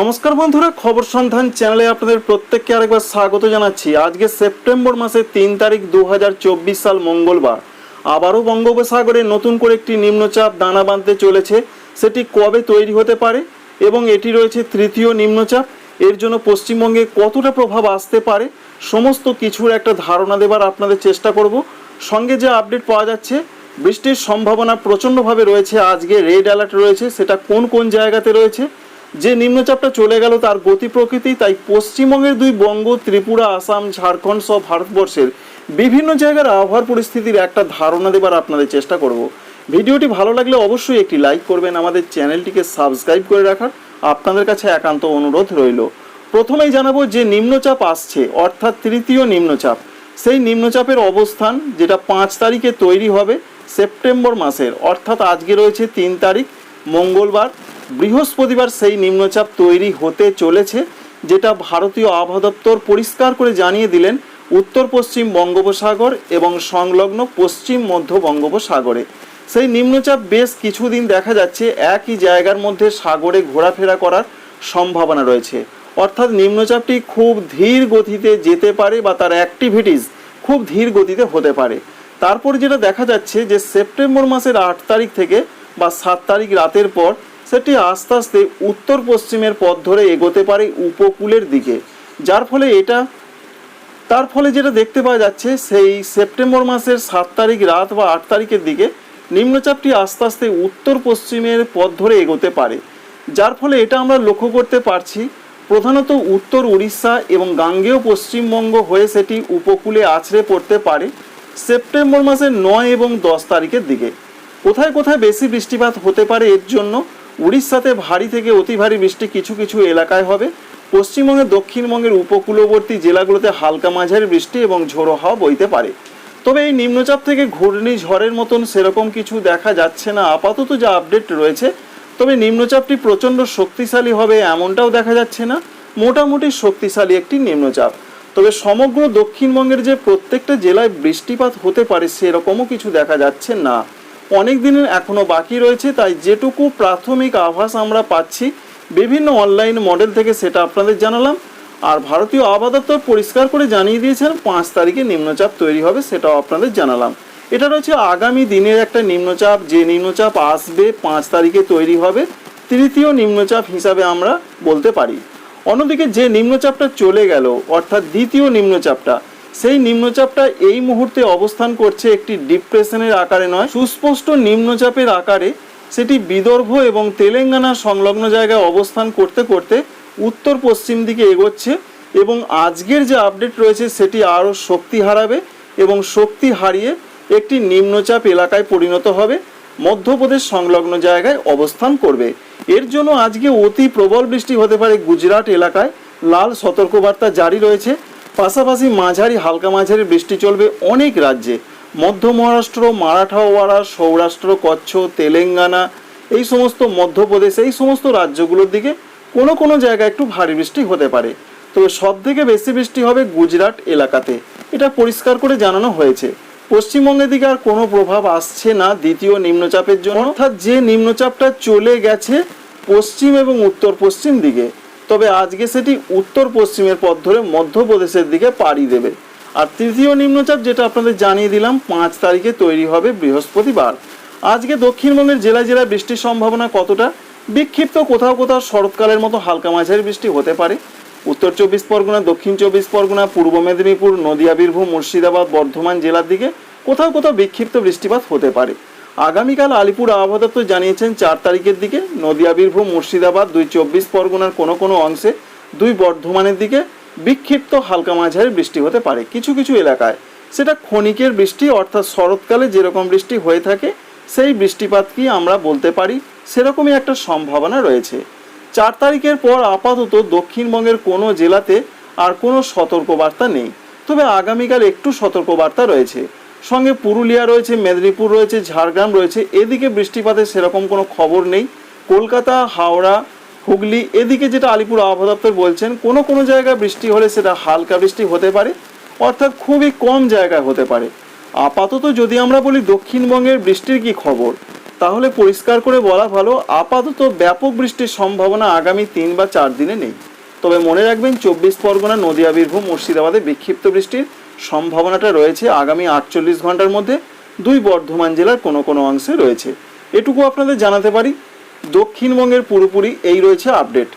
নমস্কার বন্ধুরা, খবর সন্ধান চ্যানেলে আপনাদের প্রত্যেককে আরেকবার স্বাগত জানাচ্ছি। আজকে সেপ্টেম্বর মাসের তিন তারিখ দু হাজার চব্বিশ সাল মঙ্গলবার। আবারও বঙ্গোপসাগরে নতুন করে একটি নিম্নচাপ দানা বাঁধতে চলেছে। সেটি কবে তৈরি হতে পারে এবং এটি রয়েছে তৃতীয় নিম্নচাপ? এর জন্য পশ্চিমবঙ্গে কতটা প্রভাব আসতে পারে? সমস্ত কিছুর একটা ধারণা দেবার আপনাদের চেষ্টা করব। সঙ্গে যে আপডেট পাওয়া যাচ্ছে, বৃষ্টির সম্ভাবনা প্রচণ্ডভাবে রয়েছে। আজকে রেড অ্যালার্ট রয়েছে। সেটা কোন কোন জায়গাতে রয়েছে? যে নিম্নচাপটা চলে গেল তার গতি প্রকৃতি, তাই পশ্চিমবঙ্গের দুই বঙ্গ, ত্রিপুরা, আসাম, ঝাড়খণ্ড সহ ভারতবর্ষের বিভিন্ন জায়গার আবহাওয়ার পরিস্থিতির একটা ধারণা দেবার আপনাদের চেষ্টা করব। ভিডিওটি ভালো লাগলে অবশ্যই একটি লাইক করবেন, আমাদের চ্যানেলটিকে সাবস্ক্রাইব করে রাখার আপনাদের কাছে একান্ত অনুরোধ রইল। প্রথমেই জানাব যে নিম্নচাপ আসছে, অর্থাৎ তৃতীয় নিম্নচাপ। সেই নিম্নচাপের অবস্থান, যেটা পাঁচ তারিখে তৈরি হবে সেপ্টেম্বর মাসের, অর্থাৎ আজকে রয়েছে তিন তারিখ, মঙ্গলবার। বৃহস্পতিবার সেই নিম্নচাপ তৈরি হতে চলেছে, যেটা ভারতীয় আবহাওয়া দপ্তর পরিষ্কার করে জানিয়ে দিলেন উত্তর পশ্চিম বঙ্গোপসাগর এবং সংলগ্ন পশ্চিম মধ্য বঙ্গোপসাগরে। সেই নিম্নচাপ বেশ কিছুদিন দেখা যাচ্ছে, একই জায়গার মধ্যে সাগরে ঘোরাফেরা করার সম্ভাবনা রয়েছে। অর্থাৎ নিম্নচাপটি খুব ধীর গতিতে যেতে পারে বা তার অ্যাক্টিভিটিস খুব ধীর গতিতে হতে পারে। তারপর যেটা দেখা যাচ্ছে যে সেপ্টেম্বর মাসের আট তারিখ থেকে বা সাত তারিখ রাতের পর সেটি আস্তে আস্তে উত্তর পশ্চিমের পথ ধরে এগোতে পারে উপকূলের দিকে। যার ফলে এটা, তার ফলে যেটা দেখতে পাওয়া যাচ্ছে, সেই সেপ্টেম্বর মাসের সাত তারিখ রাত বা আট তারিখের দিকে নিম্নচাপটি আস্তে আস্তে উত্তর পশ্চিমের পথ ধরে এগোতে পারে। যার ফলে এটা আমরা লক্ষ্য করতে পারছি, প্রধানত উত্তর উড়িষ্যা এবং গাঙ্গেয় পশ্চিমবঙ্গ হয়ে সেটি উপকূলে আছড়ে পড়তে পারে সেপ্টেম্বর মাসের নয় এবং দশ তারিখের দিকে। কোথায় কোথায় বেশি বৃষ্টিপাত হতে পারে এর জন্য উড়িষ্যাতে ভারী থেকে অতি ভারী বৃষ্টি কিছু কিছু এলাকায় হবে। পশ্চিমবঙ্গের দক্ষিণবঙ্গের উপকূলবর্তী জেলাগুলোতে হালকা মাঝারি বৃষ্টি এবং ঝোড়ো হাওয়া বইতে পারে। তবে এই নিম্নচাপ থেকে ঘূর্ণিঝড়ের মতন সেরকম কিছু দেখা যাচ্ছে না। আপাতত যা আপডেট রয়েছে, তবে নিম্নচাপটি প্রচণ্ড শক্তিশালী হবে এমনটাও দেখা যাচ্ছে না। মোটামুটি শক্তিশালী একটি নিম্নচাপ। তবে সমগ্র দক্ষিণবঙ্গের যে প্রত্যেকটা জেলায় বৃষ্টিপাত হতে পারে সেরকমও কিছু দেখা যাচ্ছে না। অনেক দিনের এখনও বাকি রয়েছে, তাই যেটুকু প্রাথমিক আভাস আমরা পাচ্ছি, বিভিন্ন অনলাইন মডেল থেকে সেটা আপনাদের জানালাম। আর ভারতীয় আবহাওয়া পরিষ্কার করে জানিয়ে দিয়েছেন পাঁচ তারিখে নিম্নচাপ তৈরি হবে সেটাও আপনাদের জানালাম। এটা রয়েছে আগামী দিনের একটা নিম্নচাপ, যে নিম্নচাপ আসবে পাঁচ তারিখে তৈরি হবে, তৃতীয় নিম্নচাপ হিসাবে আমরা বলতে পারি। অন্যদিকে যে নিম্নচাপটা চলে গেল, অর্থাৎ দ্বিতীয় নিম্নচাপটা সেই নিম্নচাপটা এই মুহূর্তে অবস্থান করছে একটি ডিপ্রেশনের আকারে নয়, সুস্পষ্ট নিম্নচাপের আকারে। সেটি বিদর্ভ এবং তেলেঙ্গানা সংলগ্ন জায়গায় অবস্থান করতে করতে উত্তর পশ্চিম দিকে এগোচ্ছে এবং আজকের যে আপডেট রয়েছে সেটি আরও শক্তি হারাবে এবং শক্তি হারিয়ে একটি নিম্নচাপ এলাকায় পরিণত হবে, মধ্যপ্রদেশ সংলগ্ন জায়গায় অবস্থান করবে। এর জন্য আজকে অতি প্রবল বৃষ্টি হতে পারে গুজরাট এলাকায়। লাল সতর্কবার্তা জারি রয়েছে। পাশাপাশি মাঝারি, হালকা মাঝারি বৃষ্টি চলবে অনেক রাজ্যে। মধ্য মহারাষ্ট্র মারাঠাওয়াড়া সৌরাষ্ট্র কচ্ছ তেলেঙ্গানা, এই সমস্ত মধ্যপ্রদেশ, এই সমস্ত রাজ্যগুলোর দিকে কোনো কোনো জায়গায় একটু ভারী বৃষ্টি হতে পারে। তবে সব থেকে বেশি বৃষ্টি হবে গুজরাট এলাকাতে। এটা পরিষ্কার করে জানানো হয়েছে। পশ্চিমবঙ্গের দিকে আর কোনো প্রভাব আসছে না দ্বিতীয় নিম্নচাপের জন্য। অর্থাৎ যে নিম্নচাপটা চলে গেছে পশ্চিম এবং উত্তর পশ্চিম দিকে তবে আজকে সেটি উত্তর পশ্চিমের পথ ধরে মধ্যপ্রদেশের দিকে পাড়ি দেবে। আর তৃতীয় নিম্নচাপ যেটা আপনাদের জানিয়ে দিলাম, পাঁচ তারিখে তৈরি হবে বৃহস্পতিবার। আজকে দক্ষিণবঙ্গের জেলায় জেলায় বৃষ্টির সম্ভাবনা কতটা? বিক্ষিপ্ত কোথাও কোথাও শরৎকালের মতো হালকা মাঝারি বৃষ্টি হতে পারে। উত্তর চব্বিশ পরগনা, দক্ষিণ চব্বিশ পরগনা, পূর্ব মেদিনীপুর, নদিয়া, বীরভূম, মুর্শিদাবাদ, বর্ধমান জেলার দিকে কোথাও কোথাও বিক্ষিপ্ত বৃষ্টিপাত হতে পারে। আগামীকাল আলিপুর আবহাওয়া দপ্তর জানিয়েছেন, চার তারিখের দিকে নদিয়া, বীরভূম, মুর্শিদাবাদ, দুই চব্বিশ পরগনার কোনো কোনো অংশে দুই বর্ধমানের দিকে বিক্ষিপ্ত হালকা মাঝারি বৃষ্টি হতে পারে। কিছু কিছু এলাকায় সেটা ক্ষণিকের বৃষ্টি, অর্থাৎ শরৎকালে যেরকম বৃষ্টি হয়ে থাকে, সেই বৃষ্টিপাতকেই আমরা বলতে পারি? সেরকমই একটা সম্ভাবনা রয়েছে। চার তারিখের পর আপাতত দক্ষিণবঙ্গের কোনো জেলাতে আর কোনো সতর্কবার্তা নেই। তবে আগামীকাল একটু সতর্কবার্তা রয়েছে। সঙ্গে পুরুলিয়া রয়েছে, মেদিনীপুর রয়েছে, ঝাড়গ্রাম রয়েছে। এদিকে বৃষ্টিপাতের সেরকম কোনো খবর নেই। কলকাতা, হাওড়া, হুগলি, এদিকে যেটা আলিপুর আবহাওয়া দপ্তর বলছেন, কোনো কোনো জায়গায় বৃষ্টি হলে সেটা হালকা বৃষ্টি হতে পারে, অর্থাৎ খুবই কম জায়গায় হতে পারে। আপাতত যদি আমরা বলি দক্ষিণবঙ্গের বৃষ্টির কি খবর, তাহলে পরিষ্কার করে বলা ভালো, আপাতত ব্যাপক বৃষ্টির সম্ভাবনা আগামী তিন বা চার দিনে নেই। তবে মনে রাখবেন, চব্বিশ পরগনা, নদিয়া, বীরভূম, মুর্শিদাবাদে বিক্ষিপ্ত বৃষ্টির সম্ভাবনাটা রয়েছে আগামী আটচল্লিশ ঘণ্টার মধ্যে। দুই বর্ধমান জেলার কোনো কোনো অংশে রয়েছে। এটুকু আপনাদের জানাতে পারি, দক্ষিণবঙ্গের পুরোপুরি এই রয়েছে আপডেট।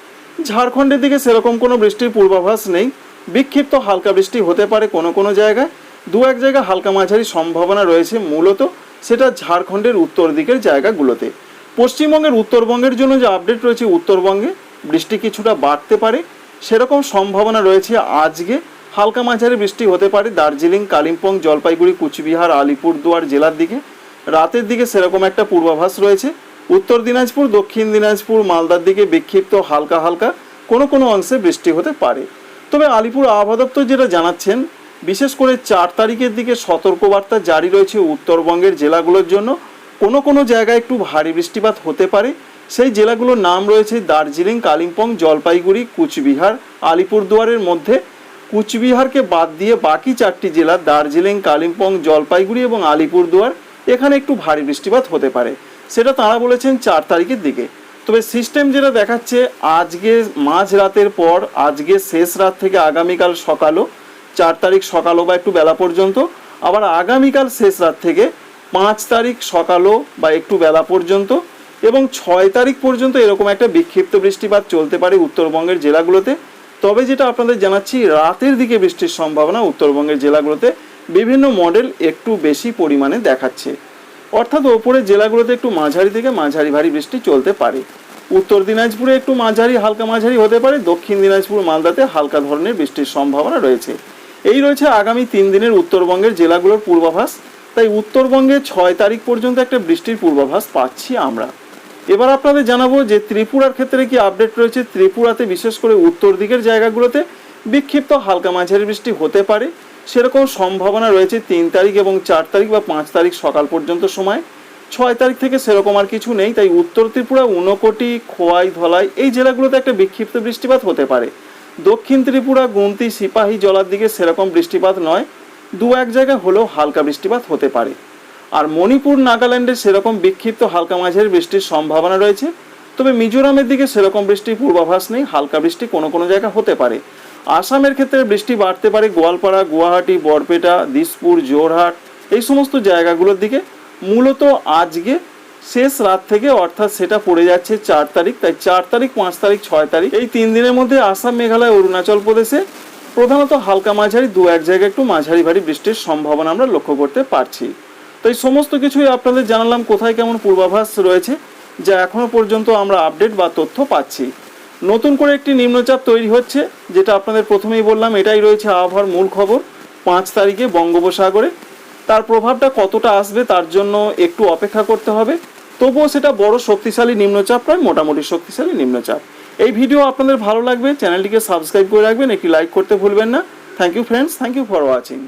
ঝাড়খণ্ডের দিকে সেরকম কোনো বৃষ্টির পূর্বাভাস নেই। বিক্ষিপ্ত হালকা বৃষ্টি হতে পারে কোনো কোনো জায়গায়। দু এক জায়গায় হালকা মাঝারি সম্ভাবনা রয়েছে মূলত, সেটা ঝাড়খণ্ডের উত্তর দিকের জায়গাগুলোতে। পশ্চিমবঙ্গের উত্তরবঙ্গের জন্য যে আপডেট রয়েছে উত্তরবঙ্গে, বৃষ্টি কিছুটা বাড়তে পারে। সেরকম সম্ভাবনা রয়েছে আজকে। হালকা মাঝারি বৃষ্টি হতে পারে দার্জিলিং, কালিম্পং, জলপাইগুড়ি, কুচবিহার আলিপুরদুয়ার জেলার দিকে। রাতের দিকে সেরকম একটা পূর্বাভাস রয়েছে। উত্তর দিনাজপুর, দক্ষিণ দিনাজপুর, মালদার দিকে বিক্ষিপ্ত হালকা হালকা কোনো কোনো অংশে বৃষ্টি হতে পারে। তবে আলিপুর আবহাওয়া দপ্তর যেটা জানাচ্ছেন, বিশেষ করে চার তারিখের দিকে সতর্কবার্তা জারি রয়েছে উত্তরবঙ্গের জেলাগুলোর জন্য। কোনো কোনো জায়গায় একটু ভারী বৃষ্টিপাত হতে পারে। সেই জেলাগুলোর নাম রয়েছে দার্জিলিং, কালিম্পং, জলপাইগুড়ি, কুচবিহার, আলিপুরদুয়ারের মধ্যে কুচবিহারকে বাদ দিয়ে বাকি চারটি জেলা দার্জিলিং, কালিম্পং, জলপাইগুড়ি এবং আলিপুরদুয়ার, এখানে একটু ভারী বৃষ্টিপাত হতে পারে। সেটা তারা বলেছেন চার তারিখের দিকে। তবে সিস্টেম যেটা দেখাচ্ছে, আজকে মাঝ রাতের পর, আজকে শেষ রাত থেকে আগামীকাল সকালও, চার তারিখ সকালও বা একটু বেলা পর্যন্ত, আবার আগামীকাল শেষ রাত থেকে পাঁচ তারিখ সকালও বা একটু বেলা পর্যন্ত এবং ছয় তারিখ পর্যন্ত এরকম একটা বিক্ষিপ্ত বৃষ্টিপাত চলতে পারে উত্তরবঙ্গের জেলাগুলোতে। তবে যেটা আপনাদের জানাচ্ছি, রাতের দিকে বৃষ্টির সম্ভাবনা উত্তরবঙ্গের জেলাগুলোতে বিভিন্ন মডেল একটু বেশি পরিমাণে দেখাচ্ছে। অর্থাৎ ওপরের জেলাগুলোতে একটু মাঝারি থেকে মাঝারি ভারী বৃষ্টি চলতে পারে। উত্তর দিনাজপুরে একটু মাঝারি, হালকা মাঝারি হতে পারে। দক্ষিণ দিনাজপুর, মালদাতে হালকা ধরনের বৃষ্টির সম্ভাবনা রয়েছে। এই রয়েছে আগামী তিন দিনের উত্তরবঙ্গের জেলাগুলোর পূর্বাভাস। তাই উত্তরবঙ্গে ছয় তারিখ পর্যন্ত একটা বৃষ্টির পূর্বাভাস পাচ্ছি আমরা। এবার আপনাদের জানাব যে ত্রিপুরার ক্ষেত্রে কি আপডেট রয়েছে। ত্রিপুরাতে বিশেষ করে উত্তর দিকের জায়গাগুলোতে বিক্ষিপ্ত হালকা মাঝারি বৃষ্টি হতে পারে। সেরকম সম্ভাবনা রয়েছে তিন তারিখ এবং চার তারিখ বা পাঁচ তারিখ সকাল পর্যন্ত সময়। ছয় তারিখ থেকে সেরকম আর কিছু নেই, তাই উত্তর ত্রিপুরা, ঊনকোটি, খোয়াই, ধলাই এই জেলাগুলোতে একটা বিক্ষিপ্ত বৃষ্টিপাত হতে পারে। দক্ষিণ ত্রিপুরা গুমতি সিপাহী, জলার দিকে সেরকম বৃষ্টিপাত নয়। দু এক জায়গা হলেও হালকা বৃষ্টিপাত হতে পারে। আর মণিপুর, নাগাল্যান্ডে সেরকম বিক্ষিপ্ত হালকা মাঝারি বৃষ্টির সম্ভাবনা রয়েছে। তবে মিজোরামের দিকে সেরকম বৃষ্টির পূর্বাভাস নেই, হালকা বৃষ্টি কোনো কোনো জায়গা হতে পারে। আসামের ক্ষেত্রে বৃষ্টি বাড়তে পারে গোয়ালপাড়া, গুয়াহাটি, বরপেটা, দিসপুর জোরহাট এই সমস্ত জায়গাগুলোর দিকে। মূলত আজকে শেষ রাত থেকে অর্থাৎ সেটা পড়ে যাচ্ছে চার তারিখ, তাই চার তারিখ, পাঁচ তারিখ, ছয় তারিখ, এই তিন দিনের মধ্যে আসাম, মেঘালয়, অরুণাচল প্রদেশে প্রধানত হালকা মাঝারি, দু এক জায়গায় একটু মাঝারি ভারী বৃষ্টির সম্ভাবনা আমরা লক্ষ্য করতে পারছি। তো এই সমস্ত কিছুই আপনাদের জানালাম কোথায় কেমন পূর্বাভাস রয়েছে, যা এখনও পর্যন্ত আমরা আপডেট বা তথ্য পাচ্ছি। নতুন করে একটি নিম্নচাপ তৈরি হচ্ছে, যেটা আপনাদের প্রথমেই বললাম, এটাই রয়েছে আবহাওয়ার মূল খবর পাঁচ তারিখে বঙ্গোপসাগরে। তার প্রভাবটা কতটা আসবে তার জন্য একটু অপেক্ষা করতে হবে, তবুও সেটা বড় শক্তিশালী নিম্নচাপ প্রায় মোটামুটি শক্তিশালী নিম্নচাপ। এই ভিডিও আপনাদের ভালো লাগবে, চ্যানেলটিকে সাবস্ক্রাইব করে রাখবেন, একটি লাইক করতে ভুলবেন না। Thank you friends thank you for watching